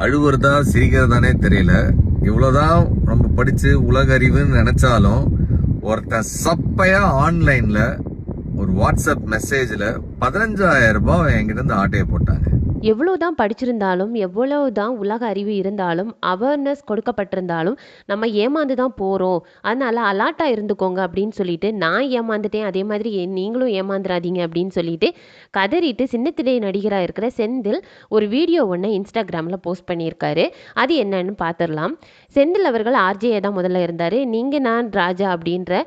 அழுவுறதா சிரிக்கிறதானே தெரியல. இவ்வளோதான் நம்ம படித்து உலக அறிவுன்னு நினச்சாலும் ஒருத்தன் சப்பையாக ஆன்லைனில் ஒரு வாட்ஸ்அப் மெசேஜ்ல பதினஞ்சாயிரம் ரூபாய் என்கிட்ட இருந்து ஆட்டையை போட்டாங்க. எவ்வளோ தான் படிச்சிருந்தாலும் எவ்வளோ தான் உலக அறிவு இருந்தாலும் அவேர்னஸ் கொடுக்கப்பட்டிருந்தாலும் நம்ம ஏமாந்து தான் போகிறோம் அதனால அலாட்டாக இருந்துக்கோங்க அப்படின்னு சொல்லிட்டு நான் ஏமாந்துட்டேன் அதே மாதிரி நீங்களும் ஏமாந்துடாதீங்க அப்படின்னு சொல்லிட்டு கதறிட்டு சின்னத்திலே நடிகராக இருக்கிற செந்தில் ஒரு வீடியோ ஒன்று இன்ஸ்டாகிராமில் போஸ்ட் பண்ணியிருக்காரு. அது என்னன்னு பார்த்துடலாம் செந்தில் அவர்கள் ஆர்ஜேயா தான் முதல்ல இருந்தார். நீங்கள் நான் ராஜா அப்படின்ற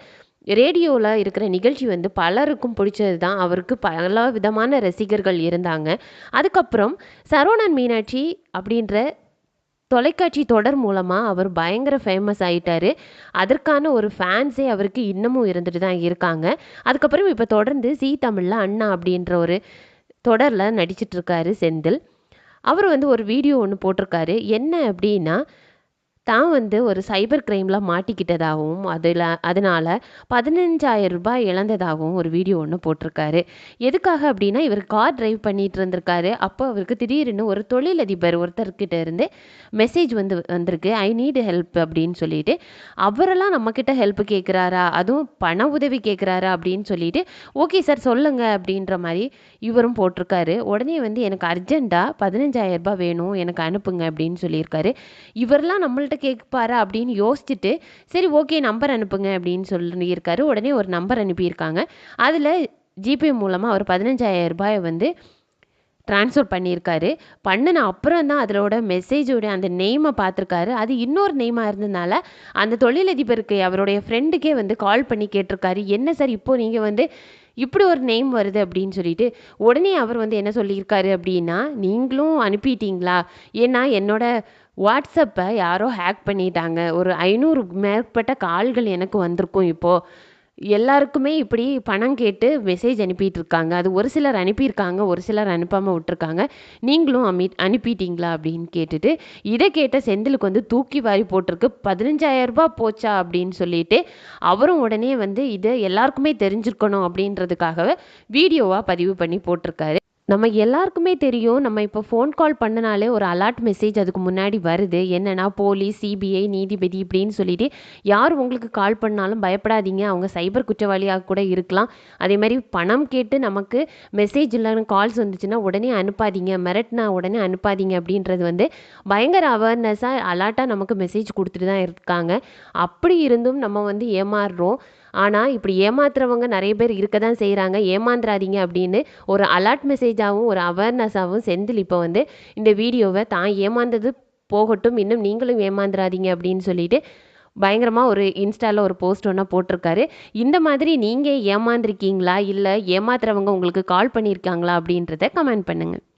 ரேடியோவில் இருக்கிற நிகழ்ச்சி வந்து பலருக்கும் பிடிச்சது தான் அவருக்கு பல விதமான ரசிகர்கள் இருந்தாங்க. அதுக்கப்புறம் சரவணன் மீனாட்சி அப்படின்ற தொலைக்காட்சி தொடர் மூலமாக அவர் பயங்கர ஃபேமஸ் ஆயிட்டாரு. அதற்கான ஒரு ஃபேன்ஸே அவருக்கு இன்னமும் இருந்துட்டு தான் இருக்காங்க. அதுக்கப்புறம் இப்போ தொடர்ந்து ஜீ தமிழில் அண்ணா அப்படின்ற ஒரு தொடரில் நடிச்சிட்டு இருக்காரு செந்தில். அவர் வந்து ஒரு வீடியோ ஒன்று போட்டிருக்காரு. என்ன அப்படின்னா தான் வந்து ஒரு சைபர் கிரைமில் மாட்டிக்கிட்டதாகவும் அதில் அதனால் பதினஞ்சாயிரம் ரூபாய் இழந்ததாகவும் ஒரு வீடியோ ஒன்று போட்டிருக்காரு. எதுக்காக அப்படின்னா இவர் கார் டிரைவ் பண்ணிட்டு இருந்திருக்காரு. அப்போ அவருக்கு திடீர்னு ஒரு தொழிலதிபர் ஒருத்தர்கிட்ட இருந்து மெசேஜ் வந்து வந்திருக்கு. ஐ நீட் ஹெல்ப் அப்படின்னு சொல்லிட்டு. அவரெல்லாம் நம்மக்கிட்ட ஹெல்ப் கேட்குறாரா அதுவும் பண உதவி கேட்குறாரா அப்படின்னு சொல்லிட்டு ஓகே சார் சொல்லுங்கள் அப்படின்ற மாதிரி இவரும் போட்டிருக்காரு. உடனே வந்து எனக்கு அர்ஜென்ட்டாக பதினஞ்சாயிரம் ரூபாய் வேணும். எனக்கு அனுப்புங்க அப்படின்னு சொல்லியிருக்காரு. இவரெல்லாம் நம்மள்ட்ட கேட்பாரா அப்படின்னு யோசிச்சுட்டு சரி ஓகே நம்பர் அனுப்புங்க அப்படின்னு சொல்லியிருக்காரு. உடனே ஒரு நம்பர் அனுப்பியிருக்காங்க. அதில் ஜிபே மூலமாக அவர் பதினஞ்சாயிரம் ரூபாயை வந்து ட்ரான்ஸ்ஃபர் பண்ணியிருக்காரு. பண்ணின அப்புறம் தான் அதோட மெசேஜோட அந்த நெய்மை பார்த்துருக்காரு. அது இன்னொரு நெய்மாக இருந்ததுனால அந்த தொழிலதிபருக்கு அவருடைய ஃப்ரெண்டுக்கே வந்து கால் பண்ணி கேட்டிருக்காரு. என்ன சார் இப்போ நீங்கள் வந்து இப்படி ஒரு நேம் வருது அப்படின்னு சொல்லிட்டு உடனே அவர் வந்து என்ன சொல்லியிருக்காரு அப்படின்னா நீங்களும் அனுப்பிட்டீங்களா? ஏன்னா என்னோட வாட்ஸ்அப்பை யாரோ ஹேக் பண்ணிட்டாங்க. ஒரு ஐநூறு மேற்பட்ட கால்கள் எனக்கு வந்திருக்கும் இப்போது எல்லாருக்குமே இப்படி பணம் கேட்டு மெசேஜ் அனுப்பிட்டு இருக்காங்க அது ஒரு சிலர் அனுப்பியிருக்காங்க ஒரு சிலர் அனுப்பாமல் விட்டுருக்காங்க. நீங்களும் அமி அனுப்பிட்டீங்களா அப்படின்னு கேட்டுட்டு இதை கேட்ட செந்திலுக்கு வந்து தூக்கி வாரி போட்டிருக்கு. பதினஞ்சாயிரம் போச்சா அப்படின்னு சொல்லிட்டு அவரும் உடனே வந்து இதை எல்லாருக்குமே தெரிஞ்சிருக்கணும் அப்படின்றதுக்காகவே வீடியோவாக பதிவு பண்ணி போட்டிருக்காரு. நம்ம எல்லாருக்குமே தெரியும் நம்ம இப்போ ஃபோன் கால் பண்ணனாலே ஒரு அலர்ட் மெசேஜ் அதுக்கு முன்னாடி வருது. என்னென்னா போலீஸ் சிபிஐ நீதிபதி இப்படின்னு சொல்லிட்டு யார் உங்களுக்கு கால் பண்ணாலும் பயப்படாதீங்க. அவங்க சைபர் குற்றவாளியாக கூட இருக்கலாம். அதே மாதிரி பணம் கேட்டு நமக்கு மெசேஜ் இல்லைன்னு கால்ஸ் வந்துச்சுன்னா உடனே அனுப்பாதீங்க. மிரட்டினா உடனே அனுப்பாதீங்க அப்படின்றது வந்து பயங்கர அவேர்னஸாக அலர்ட்டாக நமக்கு மெசேஜ் கொடுத்துட்டு தான் இருக்காங்க. அப்படி இருந்தும் நம்ம வந்து ஏமாறுறோம். ஆனால் இப்படி ஏமாத்துறவங்க நிறைய பேர் இருக்க தான் செய்கிறாங்க ஏமாந்துறாதீங்க அப்படின்னு ஒரு அலர்ட் மெசேஜாகவும் ஒரு அவேர்னஸாகவும் செந்தில் இப்போ வந்து இந்த வீடியோவை தான் ஏமாந்தது போகட்டும் இன்னும் நீங்களும் ஏமாந்துறாதீங்க அப்படின்னு சொல்லிட்டு பயங்கரமாக ஒரு இன்ஸ்டாவில் ஒரு போஸ்ட் ஒன்றா போட்டிருக்காரு. இந்த மாதிரி நீங்கள் ஏமாந்துருக்கீங்களா? இல்லை ஏமாத்துறவங்க உங்களுக்கு கால் பண்ணியிருக்காங்களா அப்படின்றத கமெண்ட் பண்ணுங்கள்